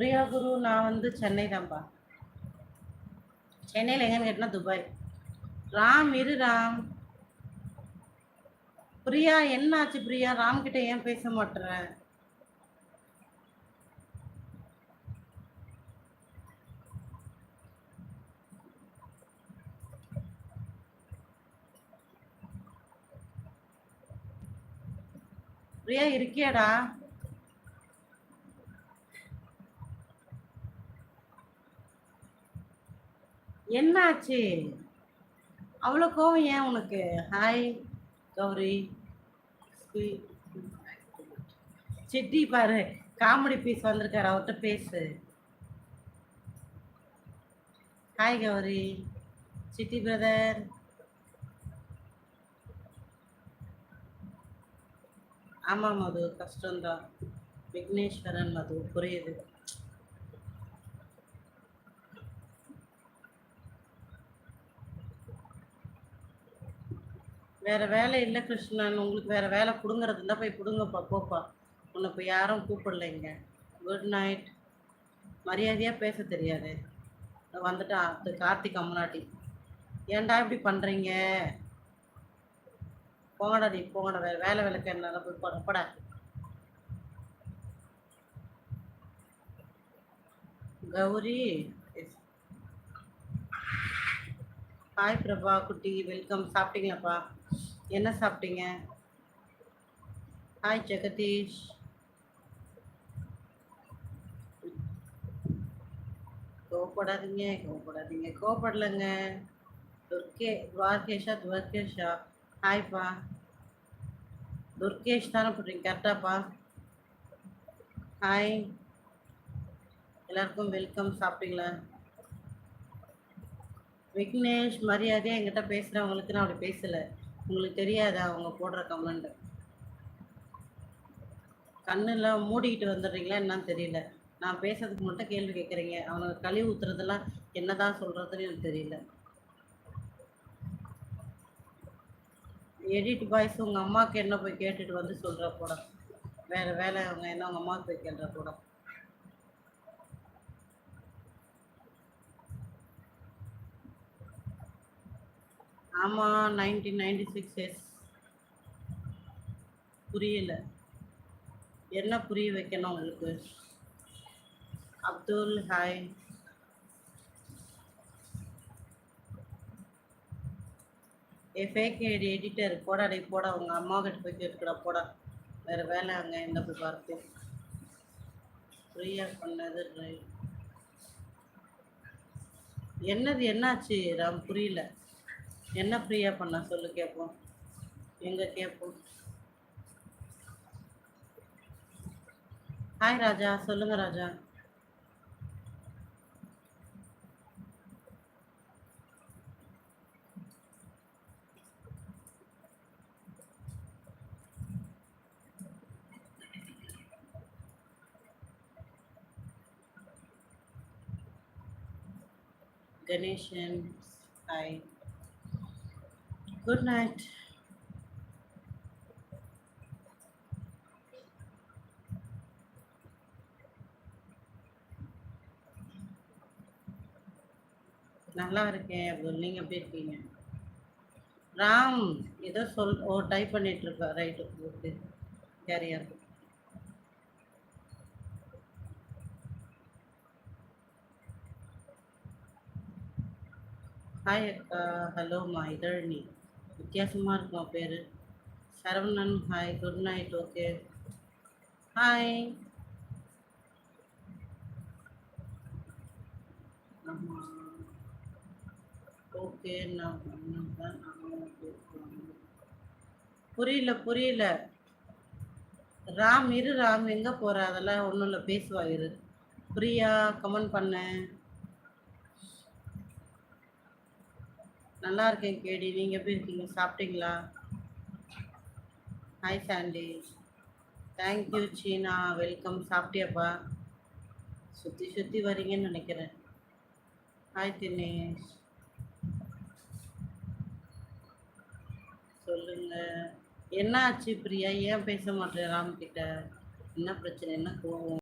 பிரியா குரு நான் வந்து சென்னை தான்ப்பா சென்னையில் எங்கன்னு கேட்டால் துபாய். ராம் இரு ராம். பிரியா என்னாச்சு பிரியா? ராம் கிட்ட ஏன் பேச மாட்டேற? பிரியா இருக்கியாடா? என்னாச்சு? அவ்வளோ கோவம் ஏன் உனக்கு? ஹாய் கௌரி. சிட்டி பாரு காமெடி பீஸ் வந்திருக்காரு அவர்கிட்ட பேசு. ஹாய் கௌரி. சிட்டி பிரதர் ஆமாம் மது. கஷ்டம்தான். விக்னேஸ்வரன் மது. புரியுது. வேற வேலை இல்லை கிருஷ்ணன் உங்களுக்கு வேற வேலை பிடுங்குறது இருந்தால் போய் பிடுங்கப்பா போப்பா. உன்னை இப்போ யாரும் கூப்பிடலைங்க குட் நைட் மரியாதையாக பேச தெரியாது. இதோ வந்துட்டான் கார்த்திக் அம்மனாட்டி. ஏன்டா இப்படி பண்ணுறீங்க போங்கடா நீ போங்கடா. வேறு வேலை வேலைக்கு என்னால் போய் போட கௌரி ஹாய் பிரபா குட்டி. வெல்கம் சாப்பிட்டீங்களாப்பா? என்ன சாப்பிட்டீங்க? ஹாய் ஜெகதீஷ் கோவப்படாதீங்க கோவப்படாதீங்க. கோவப்படலைங்க. துர்கே துவார்கேஷா துவர்கேஷா. ஹாய்ப்பா துர்கேஷ் தானே போடுறீங்க கரெக்டாப்பா ஹாய் எல்லாருக்கும் வெல்கம் சாப்பிட்டீங்களா? விக்னேஷ் மரியாதையாக என்கிட்ட பேசுகிறவங்களுக்கு நான் அப்படி பேசலை. உங்களுக்கு தெரியாதா அவங்க போடுற கமெண்ட் கண்ணெல்லாம் மூடிக்கிட்டு வந்துடுறீங்களா என்னன்னு தெரியல. நான் பேசுறதுக்கு மட்டும் கேள்வி கேட்குறீங்க. அவனுக்கு கழிவு ஊத்துறதெல்லாம் என்னதான் சொல்கிறதுன்னு எனக்கு தெரியல. எடிட் பாய்ஸ் உங்கள் அம்மாவுக்கு என்ன போய் கேட்டுட்டு வந்து சொல்கிற போட வேறு வேலை அவங்க என்ன உங்கள் அம்மாவுக்கு போய் கேள்ற கூட ஆமாம் நைன்டீன் நைன்டி சிக்ஸ் எஸ் புரியல. என்ன புரிய வைக்கணும் உங்களுக்கு? Abdul hi a fake ID editor போடா டே போடா. உங்கள் அம்மா கிட்ட போய் கேட்கடா போடா. வேறு வேலை அங்கே என்ன போய் பார்த்து ஃப்ரீயாக பண்ணது என்னது என்னாச்சு? ராம் புரியல. என்ன ஃப்ரீயாக பண்ண சொல்லு கேட்போம் எங்கே கேட்போம் ஹாய் ராஜா சொல்லுங்க Raja. Ganeshan hi good night நல்லா இருக்கேன் அப்துல். நீங்கள் எப்படி இருக்கீங்க? ராம் ஏதோ சொல் ஓ டைப் பண்ணிட்டு இருக்கா ரைட்டு ஓகே கேரியர் ஹாய் அக்கா. மா இதழனி வித்தியாசமாக இருக்கும் பேர்? Saravanan hi good night okay hi okay நான் புரியல புரியல. ராம் இரு ராம் எங்கே போகிற அதெல்லாம் ஒன்றும் இல்லை பேசுவா இரு. பிரியா கமெண்ட் பண்ணேன் நல்லா இருக்கேன் கேடி. நீங்கள் எப்படி இருக்கீங்க? சாப்பிட்டீங்களா? Hi Sandy thank you Seena. Welcome சாப்பிட்டியாப்பா? சுற்றி சுற்றி வரீங்கன்னு நினைக்கிறேன். ஹாய் தினேஷ். சொல்லுங்க. என்ன ஆச்சு பிரியா? ஏன் பேச மாட்டேன் ராம்கிட்ட என்ன பிரச்சனை? என்ன கோவம்?